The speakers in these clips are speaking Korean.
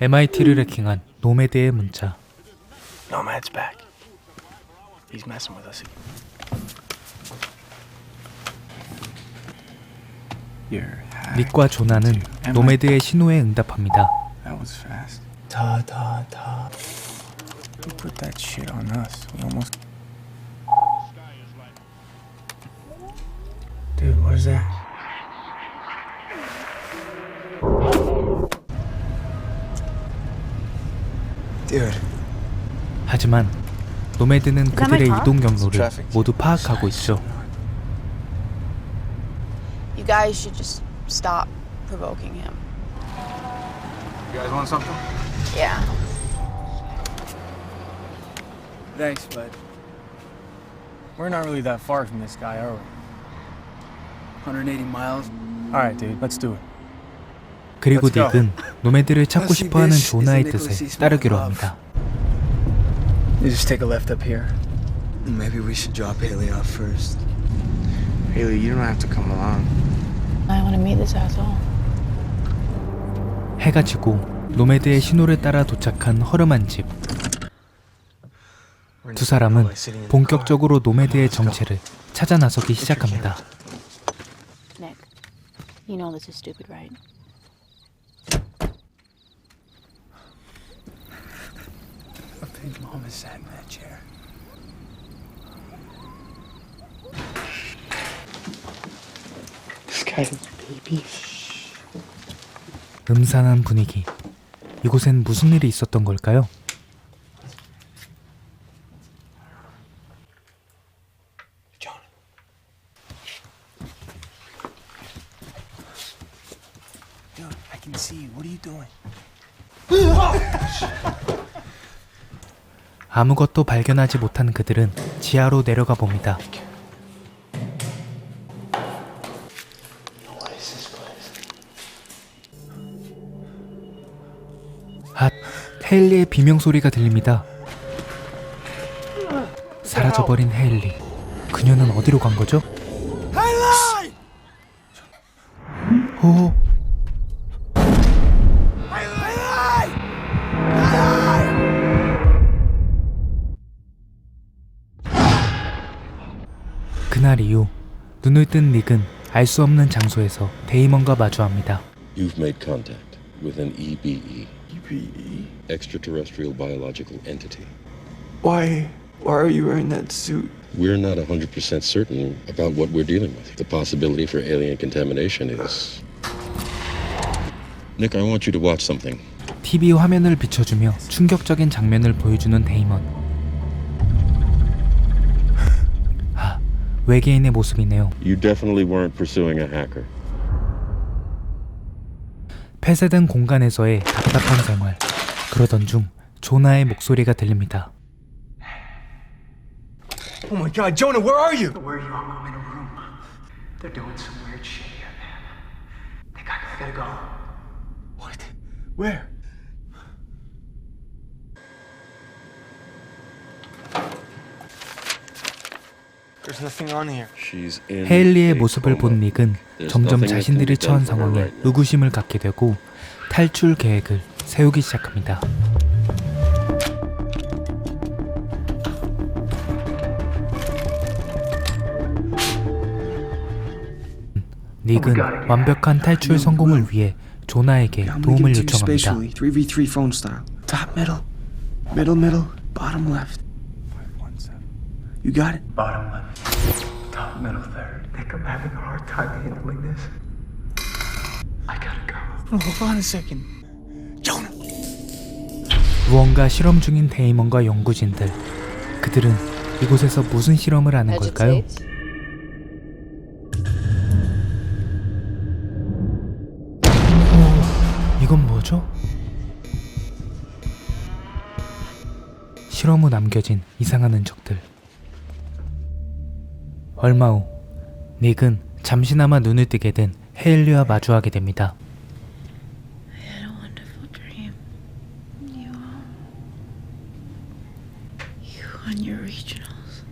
MIT를 해킹한 노매드의 문자. Nomad's back. He's messing with us. You're 닉과 조나는 노매드의 신호에 응답합니다. That was fast. Ta ta ta. Who put that shit on us? We almost. Dude, what is that? Dude. 하지만 노매드는 그들의 car? 이동 경로를 Traffic. 모두 파악하고 있죠. You guys should just stop provoking him. You guys want something? Yeah. Thanks, but we're not really that far from this guy, are we? 180 miles. All right, dude, let's do it. 그리고. 닉은 노매드를 찾고 싶어하는 조나의 뜻에. 따르기로 합니다. You just take a left up here. Maybe we should drop Haley off first. Haley, you don't have to come along. I want to meet this asshole. 해가 지고 노매드의 신호를 따라 도착한 허름한 집. 두 사람은 본격적으로 노매드의 정체를 찾아 나서기 시작합니다. Nick, you know this is stupid, right? I Mama sat in that chair. This guy's a baby. 음산한 분위기. 이곳엔 무슨 일이 있었던 걸까요? Dude, I can see you. What are you doing? 아무것도 발견하지 못한 그들은 지하로 내려가 봅니다. 핫! 헤일리의 비명 소리가 들립니다. 사라져버린 헤일리. 그녀는 어디로 간 거죠? 호 그날 눈을 뜬 닉은 알 수 없는 장소에서 데이먼과 마주합니다. You've made contact with an EBE, EBE? extraterrestrial biological entity. Why? Why are you wearing that suit? We're not 100% certain about what we're dealing with. The possibility for alien contamination is. Nick, I want you to watch something. TV 화면을 비춰주며 충격적인 장면을 보여주는 데이먼. 외계인의 모습이네요. You definitely weren't pursuing a hacker. 폐쇄된 공간에서의 답답한 생활. 그러던 중 조나의 목소리가 들립니다. Oh my god, Jonah, where are you? Where are you? I'm in a room. They're doing some weird shit here, man. They got, I gotta go. What? Where? There's nothing on here. She's in 헤일리의 모습을. 본 닉은 점점 자신들이 처한 상황에. 의구심을 갖게 되고 탈출 계획을 세우기 시작합니다. 닉은 완벽한 탈출 성공을 위해 조나에게 도움을 요청합니다. You got it? Bottom left. Top middle third. Nick, I'm having a hard time handling this. I gotta go. Oh, hold on a second. Jonah! 무언가 실험 중인 데이먼과 연구진들. 그들은 이곳에서 무슨 실험을 하는 걸까요? 오, 이건 뭐죠? 실험 후 남겨진 이상한 흔적들. 얼마 후 닉은 잠시나마 눈을 뜨게 된 헤일리와 마주하게 됩니다. I had a wonderful dream. You, um, you and your regionals.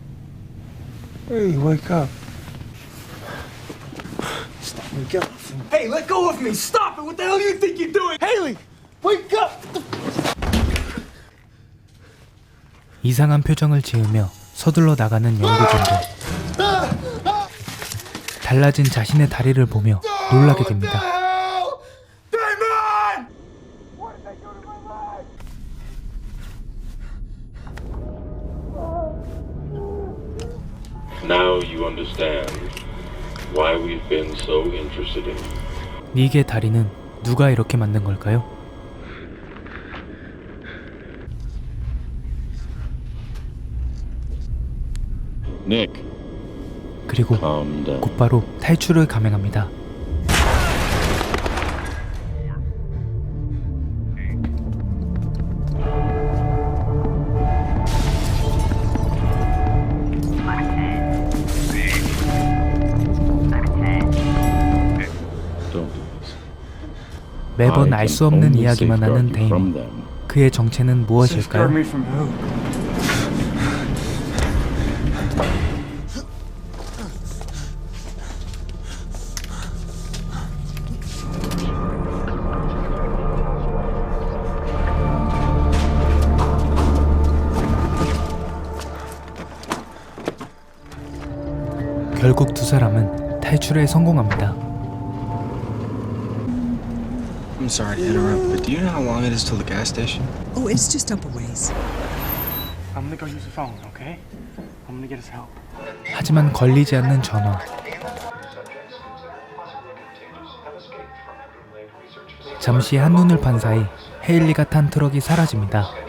Hey, wake up. Stop me, get off me. Hey, let go of me! Stop it! What the hell do you think you're doing? Haley! 이상한 표정을 지으며 서둘러 나가는 연구진들. 달라진 자신의 다리를 보며 놀라게 됩니다. Now you understand why we've been so interested in you. 닉의 다리는 누가 이렇게 만든 걸까요? Nick, 그리고. 곧바로 탈출을 감행합니다. 매번 I 알수 없는 이야기만 하는 them. 그의 정체는 무엇일까요? 두 사람은 탈출에 성공합니다. I'm sorry to interrupt, but do you know how long it is till the gas station? Oh, it's just up a ways. I'm gonna go use the phone, okay? I'm gonna get us help. 하지만 걸리지 않는 전화. 잠시 한눈을 판 사이 헤일리가 탄 트럭이 사라집니다.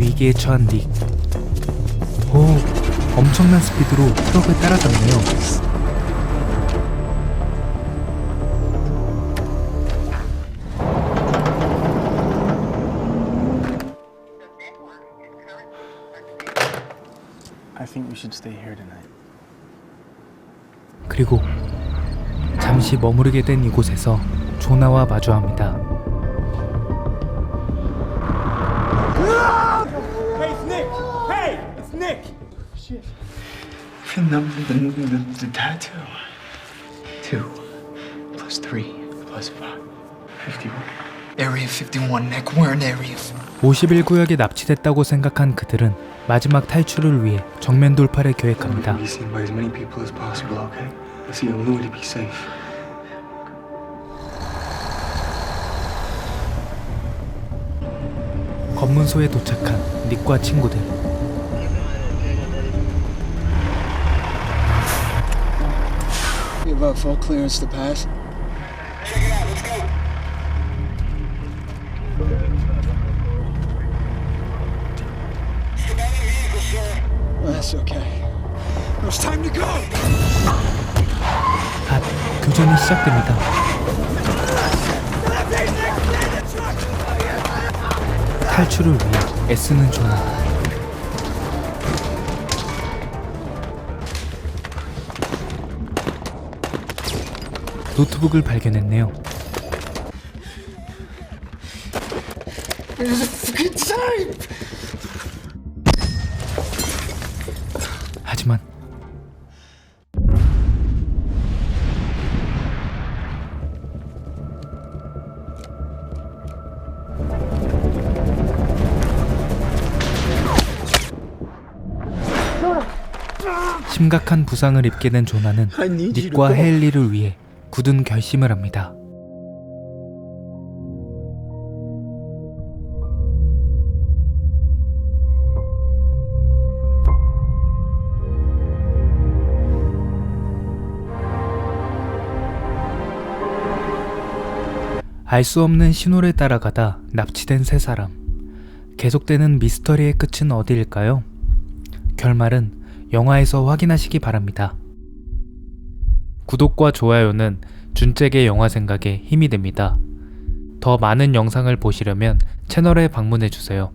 위기에 처한 닉. 오, 엄청난 스피드로 트럭을 따라잡네요. 그리고 잠시 머무르게 된 이곳에서 조나와 마주합니다. The, the, the, the tattoo. Two plus three plus five. 51. Area 51, Nick. We're in Area 51구역에 납치됐다고 생각한 그들은 마지막 탈출을 위해 정면 돌파를 계획합니다. Be seen by as many people as possible, okay? Let's see a Louis to be safe. 검문소에 도착한 닉과 친구들. Uh, full clearance to pass. That's okay. It's time to go. 갓 교전이 시작됩니다. 탈출을 위해 애쓰는 조나. 노트북을 발견했네요. 하지만 심각한 부상을 입게 된 조나는 닉과 헤일리를 위해 굳은 결심을 합니다. 알 수 없는 신호를 따라가다 납치된 세 사람. 계속되는 미스터리의 끝은 어디일까요? 결말은 영화에서 확인하시기 바랍니다. 구독과 좋아요는 준잭의 영화 생각에 힘이 됩니다. 더 많은 영상을 보시려면 채널에 방문해 주세요.